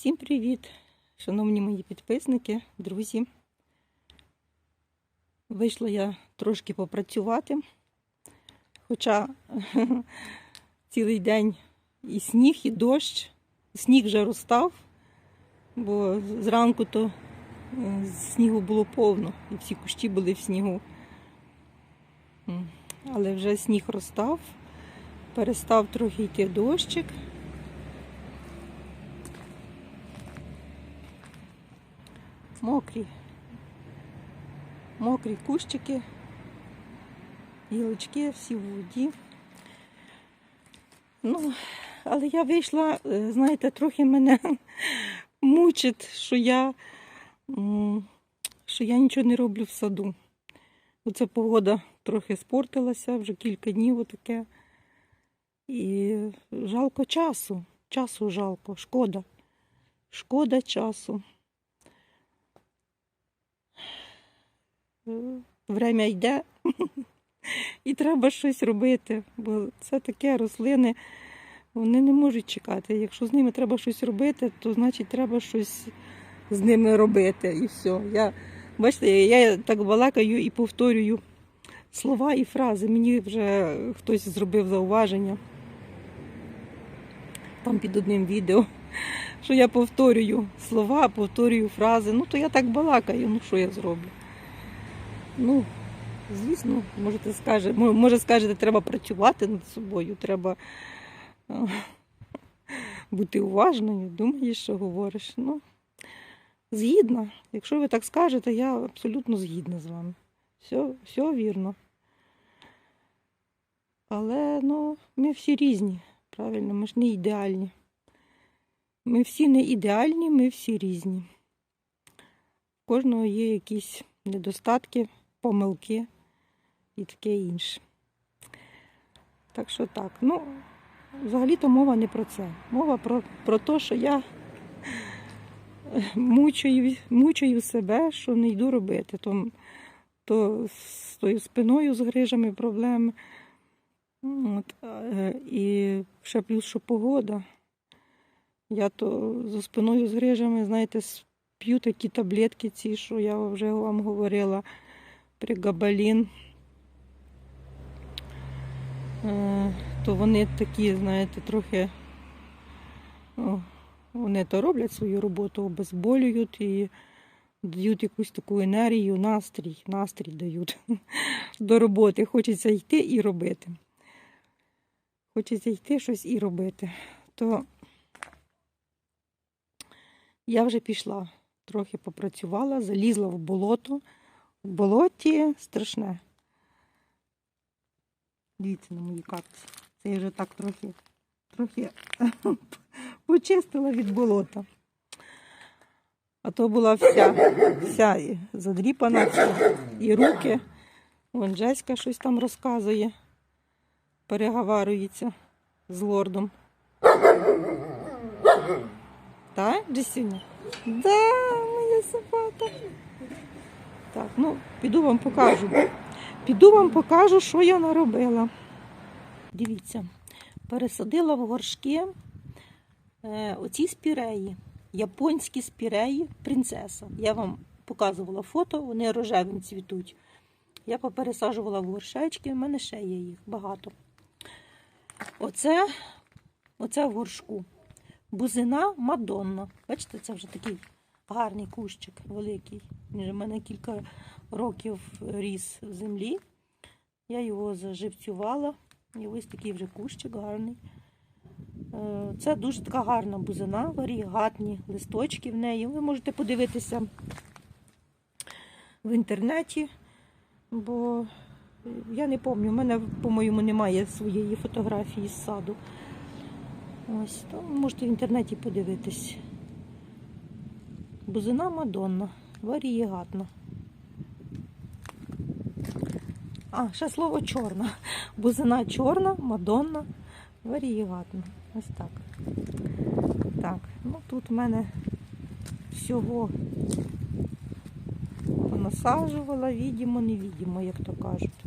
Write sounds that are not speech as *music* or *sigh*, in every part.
Всім привіт, шановні мої підписники, друзі. Вийшла я трошки попрацювати, хоча *laughs* цілий день і сніг, і дощ. Сніг вже розстав, бо зранку то е, снігу було повно, і всі кущі були в снігу. Але вже сніг розстав, перестав трохи йти дощик. Мокрі. Мокрі кущики, гілочки всі в воді. Ну, але я вийшла, е, знаєте, трохи мене *laughs* мучить, що я, що я нічого не роблю в саду. Оце погода трохи спортилася, вже кілька днів отаке. І жалко часу. Часу жалко, шкода. Шкода часу. Время йде, і треба щось робити, бо це таке рослини, вони не можуть чекати. Якщо з ними треба щось робити, то значить треба щось з ними робити. І все. Я, бачите, я так балакаю і повторюю слова і фрази. Мені вже хтось зробив зауваження там під одним відео. Що я повторюю слова, повторюю фрази. Ну, то я так балакаю, ну що я зроблю? Ну, звісно, можете скаже, може скажете, треба працювати над собою, треба е, бути уважною, думаєш, що говориш. Ну, згідна. Якщо ви так скажете, я абсолютно згідна з вами. Все, все вірно. Але ну, ми всі різні, правильно, ми ж не ідеальні. Ми всі не ідеальні, ми всі різні. У кожного є якісь недостатки, помилки і таке інше. Так що так, ну, взагалі-то мова не про це. Мова про, про те, що я мучаю, мучаю себе, що не йду робити. То, то з тою спиною з грижами проблеми. От, е, і ще плюс, що погода. Я то за спиною з грижами, знаєте, п'ю такі таблетки, ці, що я вже вам говорила, пригабалін. Е, То вони такі, знаєте, трохи. Вони то роблять свою роботу, обезболюють і дають якусь таку енергію, настрій, настрій дають *laughs* до роботи. Хочеться йти і робити. Хочеться йти щось і робити. То я вже пішла, трохи попрацювала, залізла в болото. Болоті страшне. Дивіться на мої кактуси. Це я вже так трохи, трохи *laughs* почистила від болота. А то була вся, вся задріпана, вся, і руки. Вон Джеська щось там розказує, переговарюється з лордом. Так, Джесюня? Да, моя собака. Так, ну, піду вам покажу. Піду вам покажу, що я наробила. Дивіться, пересадила в горшки е, оці спіреї. Японські спіреї принцеса. Я вам показувала фото, вони рожевим цвітуть. Я попересаджувала в горшечки, в мене ще є їх багато. Оце, оце в горшку. Бузина Мадонна. Бачите, це вже такий гарний кущик великий. Же мене кілька років ріс в землі. Я його заживцювала. І ось такий вже кущик гарний. Е, Це дуже така гарна бузина, варігатні листочки в неї. Ви можете подивитися в інтернеті, бо я не пам'ятаю, у мене, по-моєму, немає своєї фотографії з саду. Ось, то можете в інтернеті подивитись. Бузина Мадонна, варієгатна. А, ще слово чорна. Бузина чорна, Мадонна, варієгатна. Ось так. Так, ну тут в мене всього понасаджувала, відімо, невідімо, як то кажуть.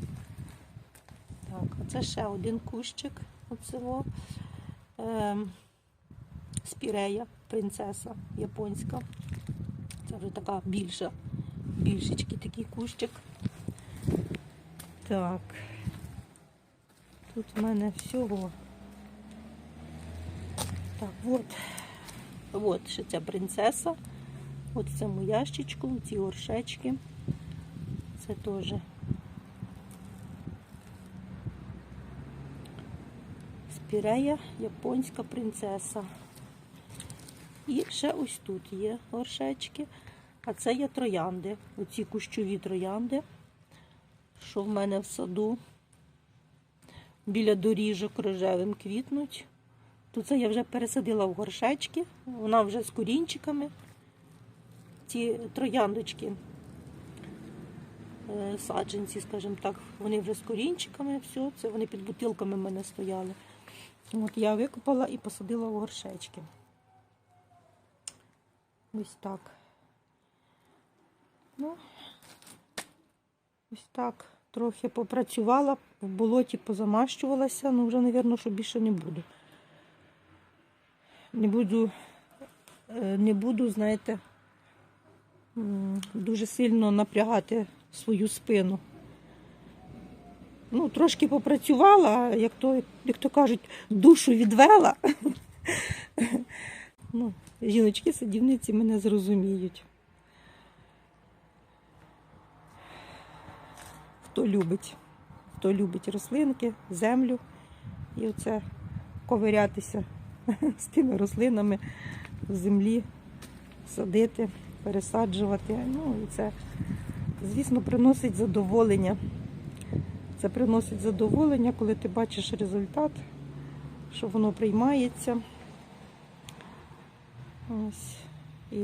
Так, оце ще один кущик. Оцього. Ем, спірея принцеса японська. Це вже така більша, більшечки такий кущик. Так. Тут в мене всього. Так, от. От ще ця принцеса. От в цьому ящичку, ці горшечки. Це теж. Спірея, японська принцеса. І ще ось тут є горшечки. А це є троянди. Оці кущові троянди, що в мене в саду. Біля доріжок рожевим квітнуть. Тут це я вже пересадила в горшечки. Вона вже з корінчиками. Ці трояндочки, е, саджанці, скажімо так, вони вже з корінчиками, все, це вони під бутилками в мене стояли. От я викопала і посадила в горшечки. Ось так. Ну, ось так. Трохи попрацювала, в болоті позамащувалася, ну вже, мабуть, що більше не буду. Не буду, е, не буду, знаєте, дуже сильно напрягати свою спину. Ну, трошки попрацювала, як то, як то кажуть, душу відвела. *laughs* Ну, жіночки, садівниці мене зрозуміють. Хто любить, хто любить рослинки, землю і оце ковирятися *laughs* з тими рослинами в землі, садити, пересаджувати. Ну і це, звісно, приносить задоволення. Це приносить задоволення, коли ти бачиш результат, що воно приймається. Ось. І,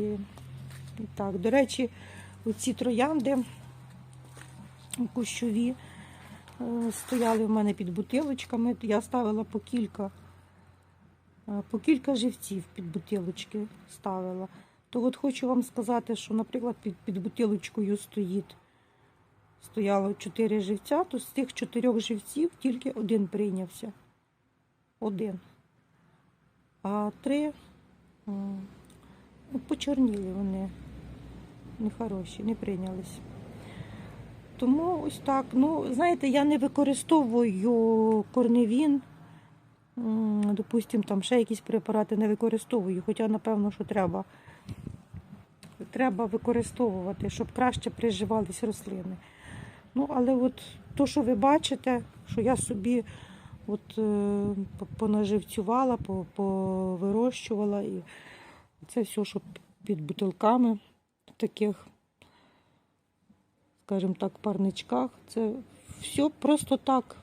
і так, до речі, оці троянди кущові е, стояли в мене під бутилочками. Я ставила по кілька, е, по кілька живців під бутилочки ставила. То от хочу вам сказати, що, наприклад, під, під бутилочкою стоїть. Стояло чотири живця, то з тих чотирьох живців тільки один прийнявся. Один. А три почорніли вони. Нехороші, не прийнялись. Тому ось так. Ну, знаєте, я не використовую корневін. М, Допустим, там ще якісь препарати не використовую, хоча, напевно, що треба. Треба використовувати, щоб краще приживались рослини. Ну, але от то, що ви бачите, що я собі от, е, понаживцювала, повирощувала. І це все, що під бутилками в таких, скажімо так, парничках. Це все просто так,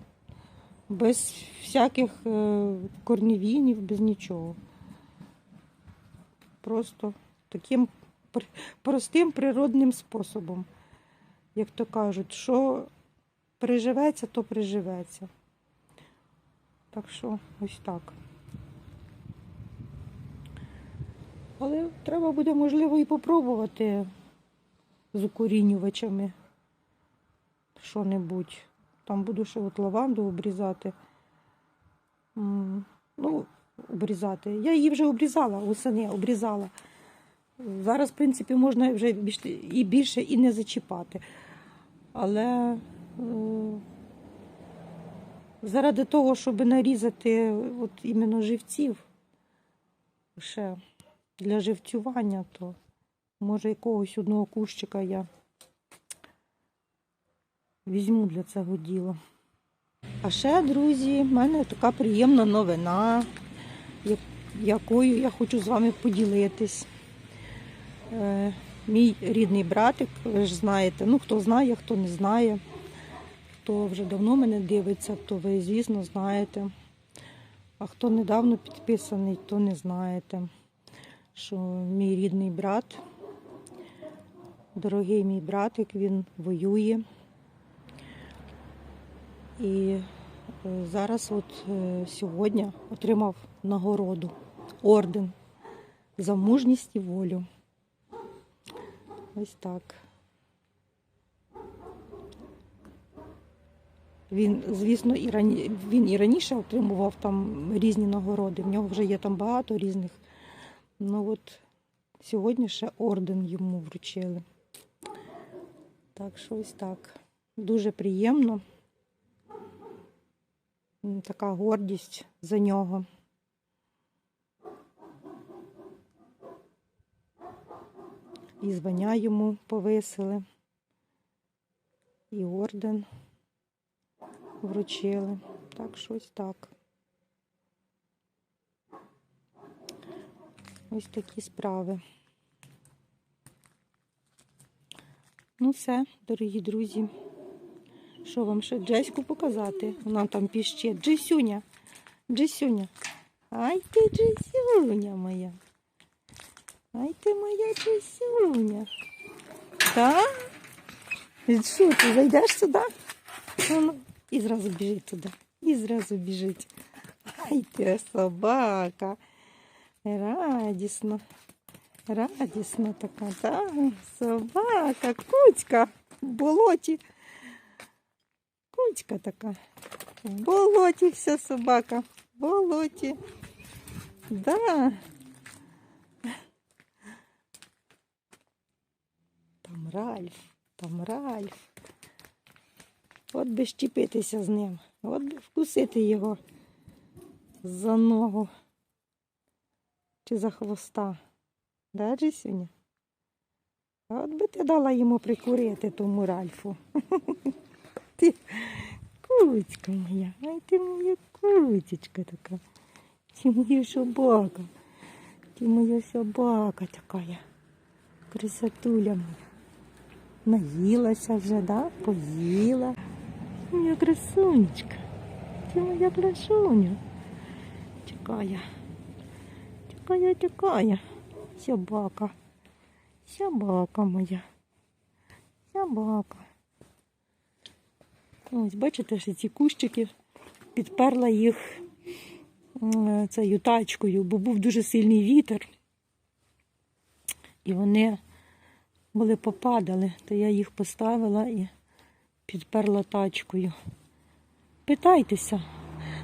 без всяких е, корневінів, без нічого. Просто таким простим природним способом як то кажуть, що приживеться, то приживеться. Так що ось так. Але треба буде, можливо, і попробувати з укорінювачами що-небудь. Там буду ще от лаванду обрізати. Ну, обрізати. Я її вже обрізала, восени обрізала. Зараз, в принципі, можна вже і більше і не зачіпати. Але е, заради того, щоб нарізати от іменно живців, ще для живцювання, то може якогось одного кущика я візьму для цього діла. А ще, друзі, в мене така приємна новина, якою я хочу з вами поділитись. Е, Мій рідний братик, ви ж знаєте, ну хто знає, хто не знає, хто вже давно мене дивиться, то ви, звісно, знаєте. А хто недавно підписаний, то не знаєте, що мій рідний брат, дорогий мій братик, він воює. І е, зараз, от е, сьогодні, отримав нагороду, орден за мужність і волю. Ось так. Він, звісно, і рані... він і раніше отримував там різні нагороди. В нього вже є там багато різних Ну от сьогодні ще орден йому вручили. Так що ось так. Дуже приємно. Така гордість за нього. І звання йому повисили, і орден вручили. Так, щось так. Ось такі справи. Ну все, дорогі друзі. Що вам ще Джеську показати? Вона там піще. Джесюня. Джесюня. Ай ти Джесюня моя. Ай ти моя Джесюня. Так? Що ти зайдеш сюди? Ну, ну, і зразу біжить туди. І зразу біжить. Ай ти собака. Радісно. Радісна така, так, собака, куцька в болоті. Куцька така. В болоті вся собака. В болоті. Да. Там Ральф, там Ральф. От би щепитися з ним. От би вкусити його за ногу чи за хвоста. Да, Джесюня? От би ти дала йому прикурити тому Ральфу. *laughs* Ти куцька моя, ай ти моя куцечка така. Ти моя собака. Ти моя собака така. Красотуля моя. Наїлася вже, да? Поїла. Моя красунечка. Ти моя красуня. Чекає. Чекає, чекає. Собака. Собака моя. Собака. Ось, бачите, що ці кущики підперла їх цією тачкою, бо був дуже сильний вітер. І вони були попадали, то я їх поставила і підперла тачкою. Питайтеся,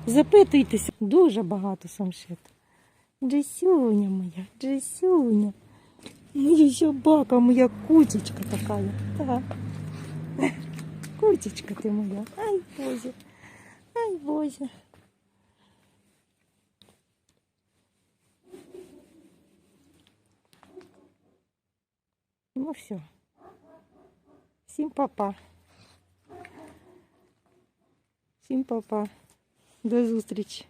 запитуйтеся, дуже багато самшит. Джесюня моя, Джесюня. Моя собака, моя кутечка така. Так. *laughs* Кутечка ти моя. Ай, Боже. Ай, Боже. Ну все. Всім папа. Всім папа. До зустрічі.